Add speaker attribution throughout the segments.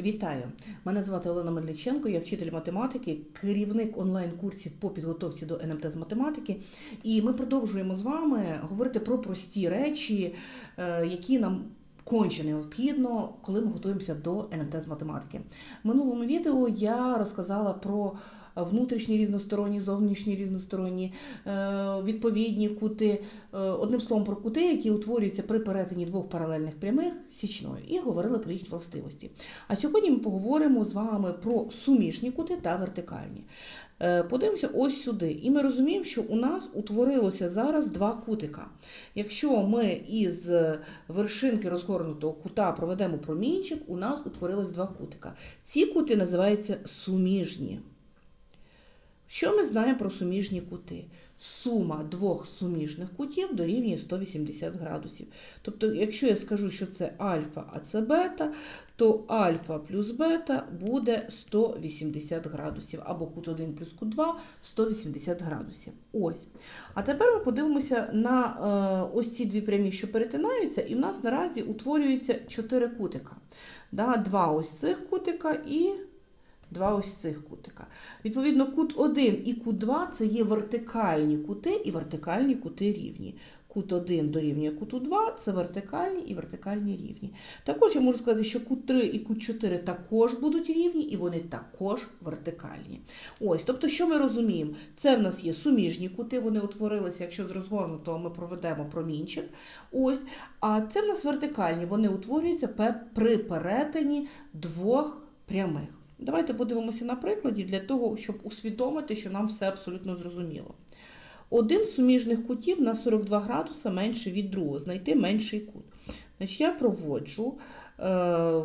Speaker 1: Вітаю! Мене звати Олена Медліченко, я вчитель математики, керівник онлайн-курсів по підготовці до НМТ з математики. І ми продовжуємо з вами говорити про прості речі, е, які нам конче необхідно, коли ми готуємося до НМТ з математики. В минулому відео я розказала про внутрішні різносторонні, зовнішні різносторонні, е, відповідні кути, е, одним словом про кути, які утворюються при перетині двох паралельних прямих січною, і говорили про їхні властивості. А сьогодні ми поговоримо з вами про суміжні кути та вертикальні. Е, Подивимося ось сюди. І ми розуміємо, що у нас утворилося зараз два кутика. Якщо ми із вершинки розгорнутого кута проведемо промінчик, у нас утворилось два кутика. Ці кути називаються суміжні. Що ми знаємо про суміжні кути? Сума двох суміжних кутів дорівнює 180 градусів. Тобто, якщо я скажу, що це альфа, а це бета, то альфа плюс бета буде 180 градусів, або кут 1 плюс кут 2 180 градусів. Ось. А тепер ми подивимося на е, ось ці дві прямі, що перетинаються, і в нас наразі утворюється чотири кутика. Да, Два ось цих кутика і два ось цих кутика. Відповідно, кут 1 і кут 2 це є вертикальні кути і вертикальні кути рівні. Кут 1 дорівнює куту 2 це вертикальні і вертикальні рівні. Також я можу сказати, що кут 3 і кут 4 також будуть рівні, і вони також вертикальні. Ось, тобто, що ми розуміємо? Це в нас є суміжні кути, вони утворилися, якщо з розгорнутого ми проведемо промінчик. Ось, а це в нас вертикальні, вони утворюються при перетині двох прямих. Давайте подивимося на прикладі для того, щоб усвідомити, що нам все абсолютно зрозуміло. Один з суміжних кутів на 42 градуса менше від другого, знайти менший кут. Значить, я проводжу е,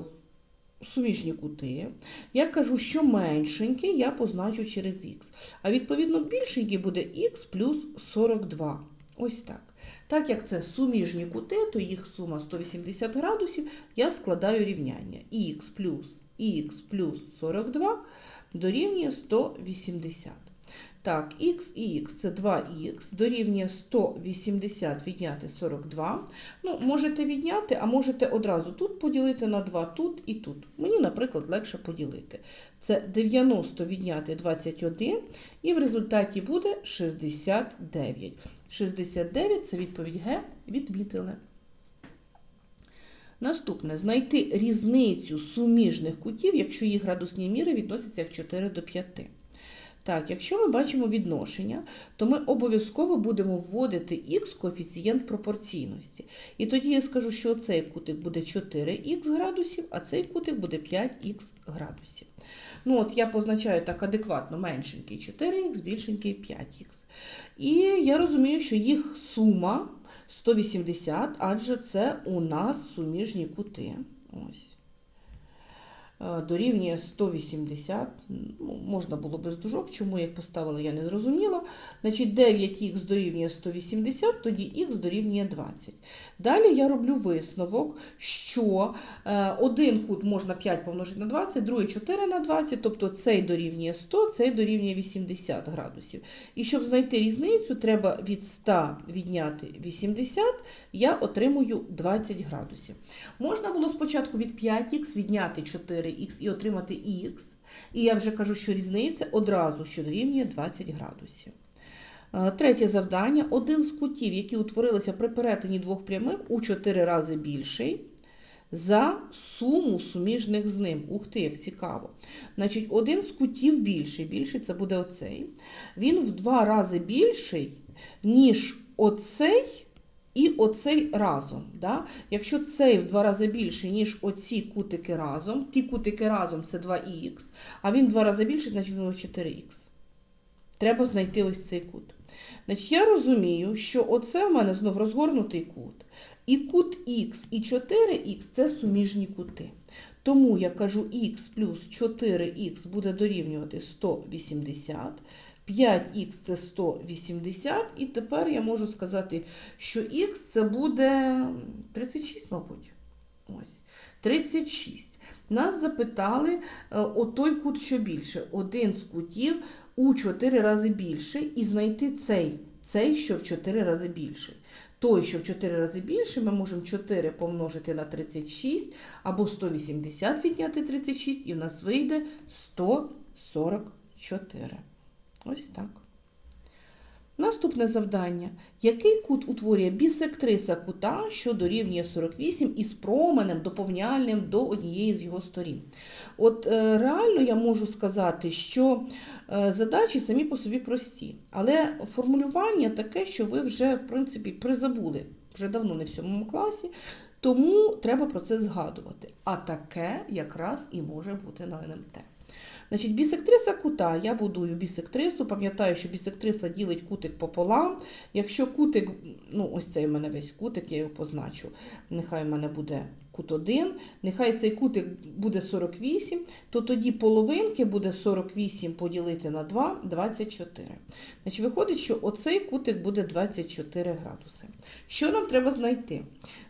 Speaker 1: суміжні кути. Я кажу, що меншенький я позначу через х. А відповідно більшенький буде х плюс 42. Ось так. Так як це суміжні кути, то їх сума 180 градусів, я складаю рівняння. х плюс х плюс 42 дорівнює 180. Так, х і х це 2х, дорівнює 180 відняти 42. Ну, можете відняти, а можете одразу тут поділити на 2, тут і тут. Мені, наприклад, легше поділити. Це 90 відняти 21, і в результаті буде 69. 69 це відповідь Г, відмітили. Наступне знайти різницю суміжних кутів, якщо їх градусні міри відносяться як 4 до 5. Так, якщо ми бачимо відношення, то ми обов'язково будемо вводити х коефіцієнт пропорційності. І тоді я скажу, що цей кутик буде 4х градусів, а цей кутик буде 5х градусів. Ну от Я позначаю так адекватно меншенький 4х, більшенький 5х. І я розумію, що їх сума 180, адже це у нас суміжні кути. Ось. Е, Дорівнює 180, ну, можна було без дужок, чому їх поставила, я не зрозуміла. Значить, 9х дорівнює 180, тоді х дорівнює 20. Далі я роблю висновок, що е, один кут можна 5 помножити на 20, другий 4 на 20, тобто цей дорівнює 100, цей дорівнює 80 градусів. І щоб знайти різницю, треба від 100 відняти 80, я отримую 20 градусів. Можна було спочатку від 5х відняти 4х і отримати х. І я вже кажу, що різниця одразу що дорівнює 20 градусів. Е, Третє завдання. Один з кутів, які утворилися при перетині двох прямих, у 4 рази більший за суму суміжних з ним. Ух ти, як цікаво. Значить, один з кутів більший, більший це буде оцей. Він в два рази більший, ніж оцей і оцей разом. Да? Якщо цей в два рази більший, ніж оці кутики разом, ті кутики разом це 2х, а він в два рази більший, значить він 4х. Треба знайти ось цей кут. Значить, я розумію, що оце в мене знов розгорнутий кут. І кут х і 4х це суміжні кути. Тому я кажу х плюс 4х буде дорівнювати 180. 5х це 180, і тепер я можу сказати, що х це буде 36, мабуть. Ось, 36. Нас запитали е, о той кут, що більше. Один з кутів у 4 рази більший, і знайти цей, цей, що в 4 рази більший. той, що в 4 рази більше, ми можемо 4 помножити на 36 або 180 відняти 36, і в нас вийде 144. Ось так. Наступне завдання. Який кут утворює бісектриса кута, що дорівнює 48 із променем доповняльним до однієї з його сторін? От е, реально я можу сказати, що е, задачі самі по собі прості, але формулювання таке, що ви вже, в принципі, призабули вже давно не в сьомому класі, тому треба про це згадувати. А таке якраз і може бути на НМТ. Значить, бісектриса кута, я будую бісектрису, пам'ятаю, що бісектриса ділить кутик пополам. Якщо кутик, ну ось цей у мене весь кутик, я його позначу, нехай у мене буде кут 1, нехай цей кутик буде 48, то тоді половинки буде 48 поділити на 2, 24. Значить, виходить, що оцей кутик буде 24 градуси. Що нам треба знайти?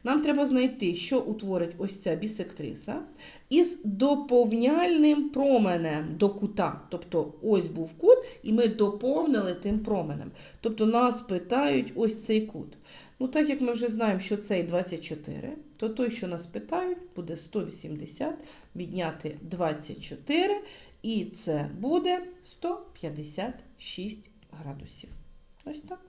Speaker 1: Нам треба знайти, що утворить ось ця бісектриса із доповняльним променем до кута. Тобто ось був кут, і ми доповнили тим променем. Тобто нас питають ось цей кут. Ну, так як ми вже знаємо, що цей 24, то той, що нас питають, буде 180 відняти 24, і це буде 156 градусів. Ось так.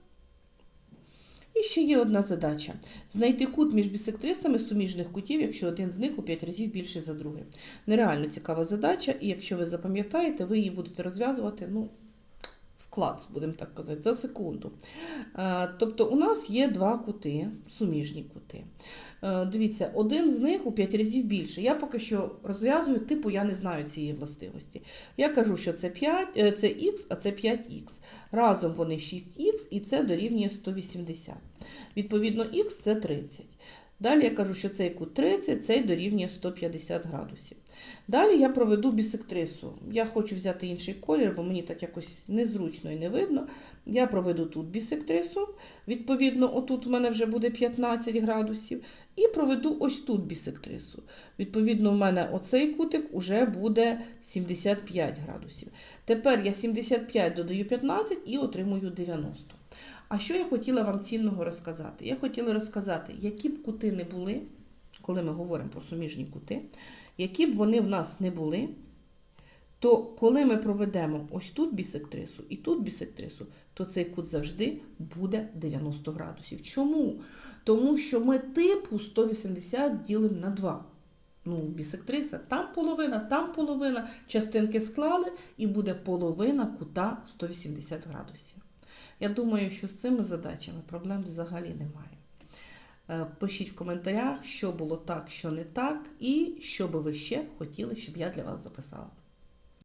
Speaker 1: І ще є одна задача. Знайти кут між бісектрисами суміжних кутів, якщо один з них у 5 разів більший за другий. Нереально цікава задача, і якщо ви запам'ятаєте, ви її будете розв'язувати, ну, вклад, будемо так казати, за секунду. Е, Тобто у нас є два кути, суміжні кути. Е, Дивіться, один з них у 5 разів більше. Я поки що розв'язую, типу я не знаю цієї властивості. Я кажу, що це 5, е, це х, а це 5х. Разом вони 6х і це дорівнює 180. Відповідно, х це 30. Далі я кажу, що цей кут 30, цей дорівнює 150 градусів. Далі я проведу бісектрису. Я хочу взяти інший колір, бо мені так якось незручно і не видно. Я проведу тут бісектрису. Відповідно, отут в мене вже буде 15 градусів. І проведу ось тут бісектрису. Відповідно, в мене оцей кутик уже буде 75 градусів. Тепер я 75 додаю 15 і отримую 90. А що я хотіла вам цінного розказати? Я хотіла розказати, які б кути не були, коли ми говоримо про суміжні кути, які б вони в нас не були, то коли ми проведемо ось тут бісектрису і тут бісектрису, то цей кут завжди буде 90 градусів. Чому? Тому що ми типу 180 ділимо на 2. Ну, бісектриса, там половина, там половина, частинки склали, і буде половина кута 180 градусів. Я думаю, що з цими задачами проблем взагалі немає. Е, Пишіть в коментарях, що було так, що не так, і що би ви ще хотіли, щоб я для вас записала.